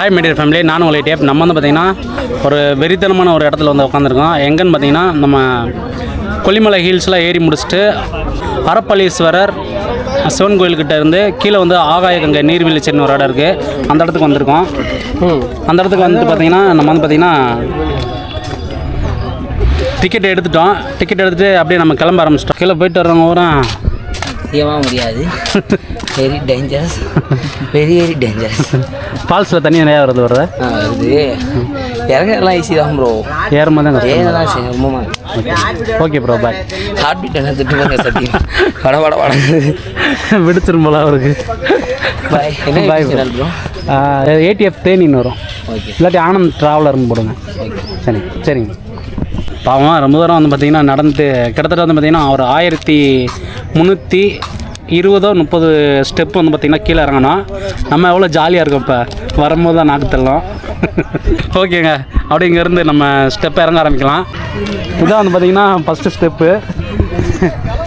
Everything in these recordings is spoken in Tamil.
ஹாய் மீடியர் ஃபேமிலி நானும் உங்களை டேப் நம்ம வந்து பார்த்திங்கன்னா ஒரு வெறித்தனமான ஒரு இடத்துல வந்து உட்காந்துருக்கோம் எங்கன்னு பார்த்தீங்கன்னா நம்ம கொல்லிமலை ஹில்ஸ்லாம் ஏறி முடிச்சுட்டு அரப்பளீஸ்வரர் சிவன் கோயில்கிட்ட இருந்து கீழே வந்து ஆகாய கங்கை நீர்வீழ்ச்சின்னு ஒரு இடம் இருக்குது அந்த இடத்துக்கு வந்திருக்கோம். அந்த இடத்துக்கு வந்துட்டு பார்த்திங்கன்னா நம்ம வந்து பார்த்திங்கன்னா டிக்கெட் எடுத்துட்டோம். டிக்கெட் எடுத்துகிட்டு அப்படியே நம்ம கிளம்ப ஆரம்பிச்சிட்டோம். கீழே போயிட்டு வர்றவங்க ஊரம் சத்தியமாக முடியாது. Very dangerous very very dangerous ஃபால்ஸில் தண்ணி நிறையா வருது வருது? இது இறங்கலாம் ஈஸி தான் ப்ரோ ஏறும்போது தான் கஷ்டம். ஏங்க தான் சரி ரொம்ப okay bro bye heart beat என்ன திட்டு போங்க சத்தியம். வட வட வட. விடுச்சிரும் போல அவருக்கு. பாய் என்ன பாய். ப்ரோ ஏடிஎஃப் தேனின்னு வரும். ஓகே இல்லாட்டி ஆனந்த் ட்ராவலர்னு போடுங்க. சரி சரிங்க. பாவம் ரொம்ப தூரம் வந்து பார்த்திங்கன்னா நடந்து கிட்டத்தட்ட வந்து பார்த்திங்கன்னா ஒரு ஆயிரத்தி முந்நூற்றி இருபதோ முப்பது ஸ்டெப் வந்து பார்த்திங்கன்னா கீழே இறங்கணும் நம்ம எவ்வளோ ஜாலியாக இருக்கோம் இப்போ? வரும்போது தான் நாக்கு தள்ளோம். ஓகேங்க. அப்படி இங்கேருந்து நம்ம ஸ்டெப் இறங்க ஆரம்பிக்கலாம். இதான் வந்து பார்த்திங்கன்னா ஃபஸ்ட்டு ஸ்டெப்பு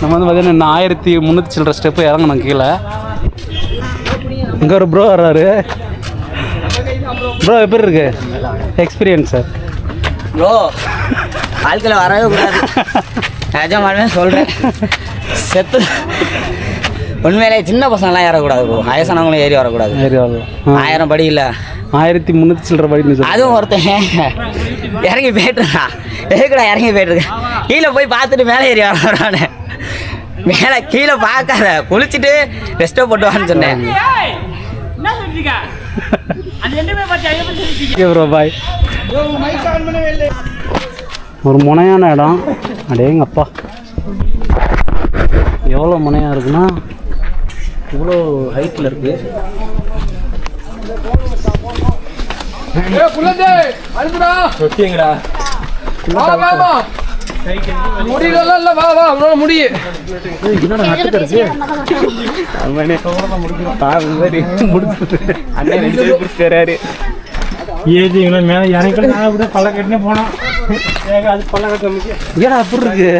நம்ம வந்து பார்த்திங்கன்னா இன்னும் ஆயிரத்தி முந்நூற்றி சில்லற ஸ்டெப்பு இறங்கணும் கீழே. இங்கே ஒரு ப்ரோ வர்றாரு. ப்ரோ எப்படி இருக்கு? எக்ஸ்பீரியன்ஸ் சார் ப்ரோ வாழ்க்கையில் வரவே கூடாது. நிஜமாலுமே சொல்கிறேன் செத்து. உண்மையிலே சின்ன பசங்களாம் ஏறக்கூடாது ப்ரோ வயசானவங்களும் ஏறி வரக்கூடாது. சரி வரலாம். ஆயிரம் படி இல்லை. ஆயிரத்தி முந்நூற்றி சில்லற படின்னு சொல்லி அதுவும் ஒருத்தன். இறங்கி போயிட்டுருக்கான் எதுக்குடா இறங்கி போயிட்டுருக்கேன் கீழே போய் பார்த்துட்டு மேலே ஏறி வரானே மேலே கீழே பார்க்காத. குளிச்சுட்டு ரெஸ்ட்டோ போட்டு வான்னு சொன்னேன். ப்ரோ பாய் ஒரு முனையான இடம். அடேங்க அப்பா எவ்வளோ முனையாக இருக்குன்னா இவ்வளோ ஹைட்டில் இருக்குது முடியல இல்ல வா வா அவனோட முடி. ஏஜிங்களா மேலே இறங்கி நான் அப்படியே பல்ல கட்டினே போனோம் ஏங்க அது பல்ல கட்ட முடியும் ஏடா அப்படி இருக்கு?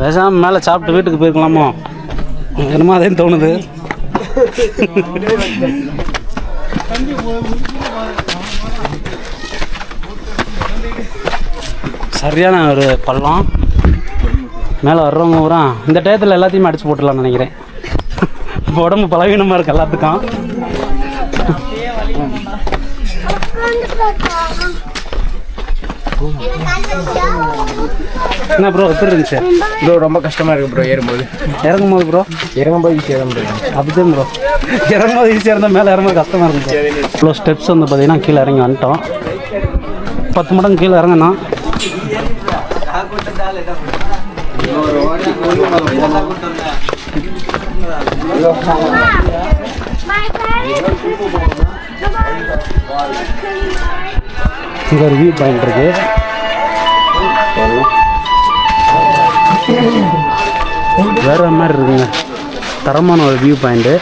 பேசாம மேலே சாப்பிட்டு வீட்டுக்கு போயிருக்கலாமோ? என்னமோ அதே தோணுது. சரியான ஒரு பள்ளம். மேலே வர்றவங்க ஊரா இந்த டயத்தில் எல்லாத்தையுமே அடிச்சு போட்டுடலாம்னு நினைக்கிறேன். இப்போ உடம்பு பலவீனமாக இருக்கு எல்லாத்துக்கும். என்ன ப்ரோ எப்படி இருந்துச்சு? ப்ரோ ரொம்ப கஷ்டமா இருக்கு ப்ரோ ஏறும்போது. இறங்கும் போது ப்ரோ இறங்கும்போது ஈஸியாக தான் ப்ரோ அப்படிதான் ப்ரோ இறங்கும்போது ஈஸியாக இருந்தால் மேலே இறங்கும்போது கஷ்டமாக இருக்கும் இவ்வளோ ஸ்டெப்ஸ் வந்து பார்த்தீங்கன்னா கீழே இறங்கி வந்துட்டோம். பத்து மடங்கு கீழே இறங்கணும் இங்கே ஒரு வியூ பாயிண்ட் இருக்கு. வேற மாதிரி இருக்குங்க. தரமான ஒரு வியூ பாயிண்ட்டு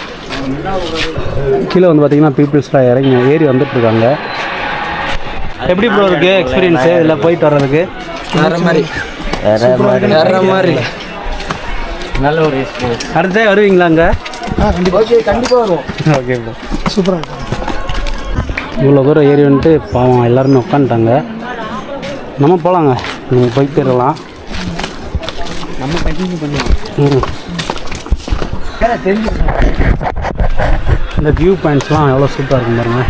கீழே வந்து பார்த்தீங்கன்னா பீப்புள்ஸ்லாம் இறங்கி ஏறி வந்துட்டு இருக்காங்க எப்படி ப்ரோ இருக்கு எக்ஸ்பீரியன்ஸு இதில் போயிட்டு வர்றதுக்கு? வேற மாதிரி. வேற மாதிரி. நல்ல ஒரு அடுத்தே வருவீங்களா அங்கே? ஓகே கண்டிப்பாக வரும் ஓகே ப்ரோ சூப்பராக இவ்வளோ தூரம் ஏறி வந்துட்டு பாவம் எல்லாருமே உட்காந்துட்டாங்க. நம்ம போகலாங்க நீங்கள் போயிட்டு இருக்கலாம். நம்ம கண்டினியூ பண்ணுவோம் தெரிஞ்சு இந்த வியூ பாயிண்ட்ஸ்லாம் எவ்வளோ சூப்பராக இருக்கும் பாருங்க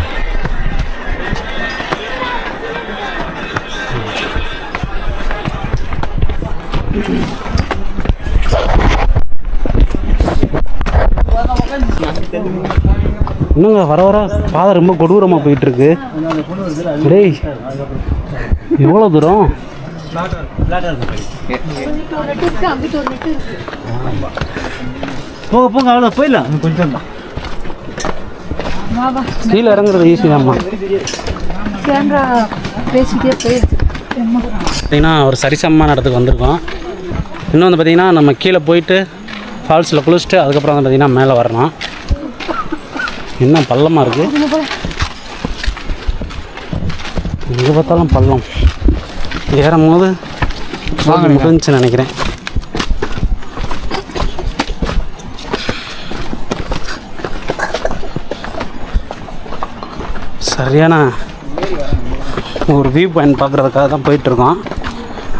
இன்னுங்க வர வர பாதை ரொம்ப கொடூரமாக போயிட்டுருக்கு. டேய் எவ்வளோ தூரம்? போக போங்க அவ்வளோ போயிடலாம் கொஞ்சம் தான் கீழே இறங்குறது ஈஸி தான்மா கேமரா பேசிட்டே போய் பார்த்தீங்கன்னா ஒரு சரிசமமான இடத்துக்கு வந்திருக்கோம். இன்னும் வந்து பார்த்திங்கன்னா நம்ம கீழே போயிட்டு ஃபால்ஸில் குளிச்சுட்டு அதுக்கப்புறம் வந்து பார்த்திங்கன்னா மேலே வரணும். இன்னும் பள்ளமாக இருக்குது எங்கே பார்த்தாலும் பள்ளம். ஏறும் போது வாங்க நினைக்கிறேன். சரியான ஒரு வியூ பாயிண்ட் பார்க்குறதுக்காக தான் போயிட்டுருக்கோம்.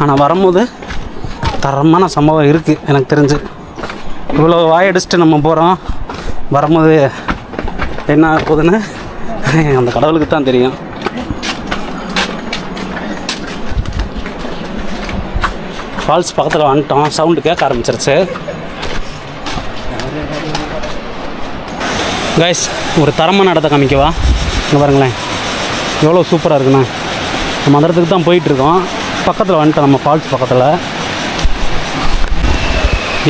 ஆனால் வரும்போது தரமான சம்பவம் இருக்குது எனக்கு தெரிஞ்சு. இவ்வளோ வாயடிச்சுட்டு நம்ம போகிறோம் வரும்போது என்ன ஆகுதுன்னு அந்த கடவுளுக்கு தான் தெரியும். ஃபால்ஸ் பக்கத்தில் வந்துட்டோம். சவுண்டு கேட்க ஆரம்பிச்சிருச்சு. கைஸ் ஒரு தரமான இடத்த காமிக்கவா? இங்கே பாருங்களேன். எவ்வளோ சூப்பராக இருக்குண்ணா. நம்ம அந்த இடத்துக்கு தான் போயிட்டுருக்கோம் பக்கத்தில் வந்துட்டோம் நம்ம ஃபால்ஸ் பக்கத்தில்.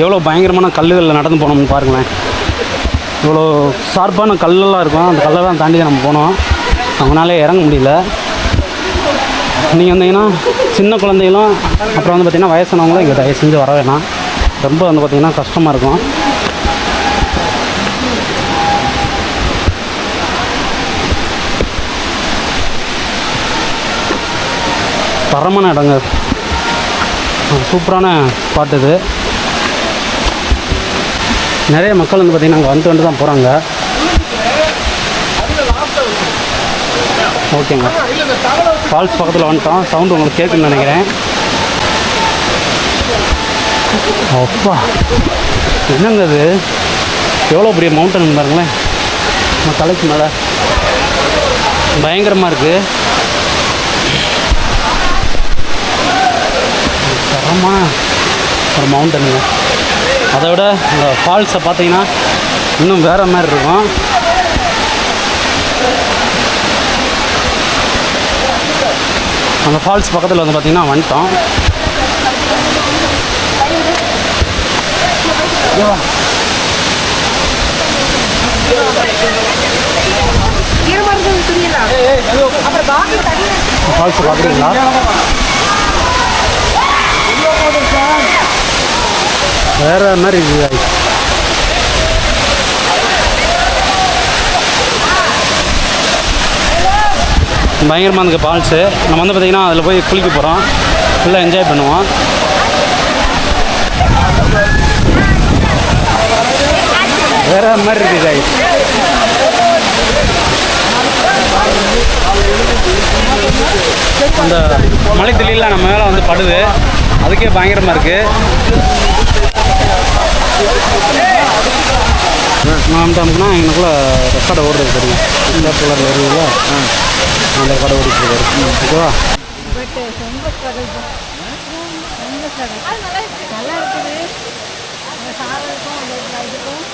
எவ்வளோ பயங்கரமான கல்லுகளில் நடந்து போனோம்னு பாருங்களேன். இவ்வளோ சார்பான கல்லெல்லாம் இருக்கும். அந்த கல்லெல்லாம் தாண்டி நம்ம போனோம். அவங்களால இறங்க முடியல. நீங்கள் வந்தீங்கன்னா சின்ன குழந்தைகளும் அப்புறம் வந்து பார்த்திங்கன்னா வயசானவங்களும் இங்கே தயவு செஞ்சு வர வேணாம். ரொம்ப வந்து பார்த்திங்கன்னா கஷ்டமாக இருக்கும். தரமான இடங்க சூப்பரான ஸ்பாட் இது. நிறைய மக்கள் வந்து பார்த்திங்கன்னா அங்கே வந்து வந்து தான் போகிறாங்க ஓகேங்க. ஃபால்ஸ் பக்கத்தில் வந்துட்டோம். சவுண்டு உங்களுக்கு கேட்குன்னு நினைக்கிறேன். அப்பா. என்னங்க அது எவ்வளோ பெரிய மவுண்டன் பாருங்களேன். நம்ம தலைக்கு மேலே. பயங்கரமாக இருக்குது தரமான ஒரு மவுண்டனுங்க அதை விட அந்த ஃபால்ஸை பார்த்தீங்கன்னா இன்னும் வேறு மாதிரி இருக்கும். அந்த ஃபால்ஸ் பக்கத்தில் வந்து பார்த்திங்கன்னா வந்துட்டோம். ஃபால்ஸ் பார்க்குறீங்களா வேற மாதிரி இருக்குது பயங்கரமாக இருக்கு ஃபால்ஸு நம்ம வந்து பார்த்திங்கன்னா அதில் போய் குளிக்க போகிறோம் ஃபுல்லாக என்ஜாய் பண்ணுவோம். வேற மாதிரி இருக்கு guys. அந்த மலை தெளியெலாம் நம்ம மேலே வந்து படுது. அதுக்கே பயங்கரமாக இருக்குது நான் வந்தோம்னா எங்களுக்குள்ள ரெக்கார்டை ஓடுறது தெரியும்? இந்த கலர் ஆ நல்ல கடை ஓடிட்டு இருக்காரு ஓகேவா? ரொம்ப ரொம்ப நல்லா இருக்குது சாதத்துக்கும் அந்த இதுக்கும்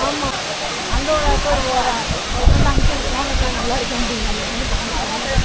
ஆமாம் அந்த ஒரு நல்லா இருக்க முடியும்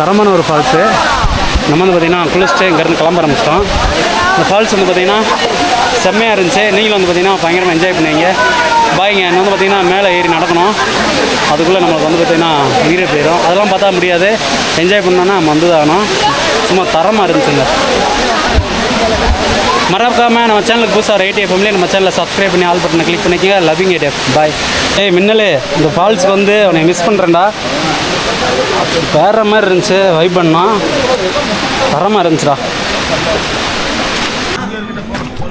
தரமான ஒரு ஃபால்ஸு நம்ம வந்து பார்த்திங்கன்னா குளிச்சுட்டு இங்கேருந்து கிளம்ப ஆரம்பிச்சிட்டோம். இந்த ஃபால்ஸ் வந்து பார்த்திங்கன்னா செம்மையாக இருந்துச்சு. நீங்களும் வந்து பார்த்திங்கன்னா பயங்கரமாக என்ஜாய் பண்ணுவீங்க. பாய்ங்க இன்னும் வந்து பார்த்திங்கன்னா மேலே ஏறி நடக்கணும். அதுக்குள்ளே நம்மளுக்கு வந்து பார்த்திங்கன்னா உயிரே போயிடும். அதெல்லாம் பார்த்தா முடியாது. என்ஜாய் பண்ணோன்னா நம்ம வந்து ஆகணும். சும்மா தரமாக இருந்துச்சுங்க. மறக்காமல் நம்ம சேனலுக்கு புதுசாக ரைட் எஃப்எம்லேயே நம்ம சேனலை சப்ஸ்கிரைப் பண்ணி ஆல் பட்டனை கிளிக் பண்ணிக்கோங்க. லவ்விங் எட் எஃப் பாய் ஏய் மின்னலே இந்த ஃபால்ஸ்க்கு வந்து உன்னை மிஸ் பண்ணுறேன்டா வேற மாதிரி இருந்துச்சு வைப் பண்ணா. தரமாக இருந்துச்சுடா.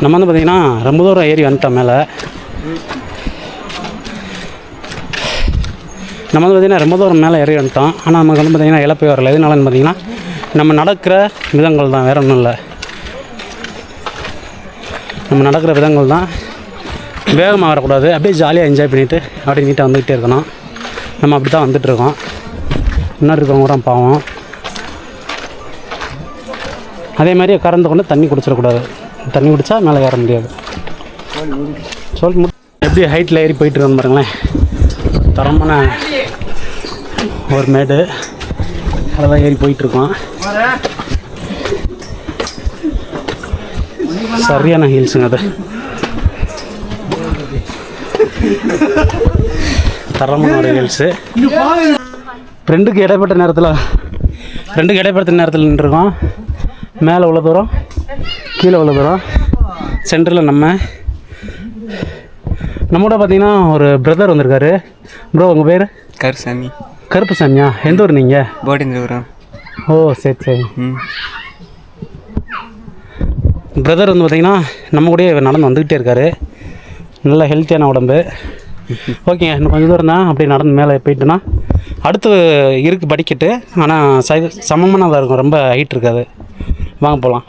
நம்ம வந்து பார்த்திங்கன்னா ரொம்ப தூரம் ஏறி வந்துட்டோம் மேலே. நம்ம வந்து பார்த்திங்கன்னா ரொம்ப தூரம் மேலே ஏறி வந்துட்டோம். ஆனால் நமக்கு வந்து பார்த்திங்கன்னா இழப்பே வரல. எதுனாலன்னு பார்த்தீங்கன்னா நம்ம நடக்கிற விதங்கள் தான் வேற ஒன்றும் இல்லை. நம்ம நடக்கிற விதங்கள் தான். வேகமாக வரக்கூடாது. அப்படியே ஜாலியாக என்ஜாய் பண்ணிவிட்டு அப்படியே நீட்டாக வந்துக்கிட்டே இருக்கணும். நம்ம அப்படி தான் வந்துட்டு இருக்கோம். முன்னாடி இருக்கவங்க கூட பாவம். அதே மாதிரி கறந்து கொண்டு தண்ணி குடிச்சிடக்கூடாது. தண்ணி குடித்தா மேலே ஏற முடியாது. சொல் எப்படி ஹைட்டில் ஏறி போயிட்டு இருக்கோம் பாருங்களேன். தரமான ஒரு மேடு. அதெல்லாம் ஏறி போயிட்டுருக்கோம் சரியான ஹீல்ஸுங்க அது. தரமான ஒரு ஹீல்ஸு. ரெண்டுக்கு இடைப்பட்ட நேரத்தில் ரெண்டுக்கு இடைப்பட்ட நேரத்தில் நின்றுருக்கோம். மேலே உள்ள தூரம் கீழே உள்ள தூரம் சென்டரில் நம்ம. நம்மளோட பார்த்தீங்கன்னா ஒரு பிரதர் வந்திருக்காரு. ப்ரோ உங்கள் பேர்? கருசாமி. கருப்பு சாமியா எந்த ஊர் நீங்கள் போடிந்திருக்கிறோம் ஓ சரி சரி. ம். பிரதர் வந்து பார்த்தீங்கன்னா நம்ம கூடயே நடந்து வந்துக்கிட்டே இருக்காரு. நல்ல ஹெல்த்தியான உடம்பு. ஓகேங்க இன்னும் கொஞ்சம் தூரம் தான். அப்படியே நடந்து மேலே போயிட்டுனா. அடுத்து இருக்கு படிக்கட்டு. ஆனால் சை சமமானதாக இருக்கும் ரொம்ப ஹைட் இருக்காது. வாங்க போகலாம்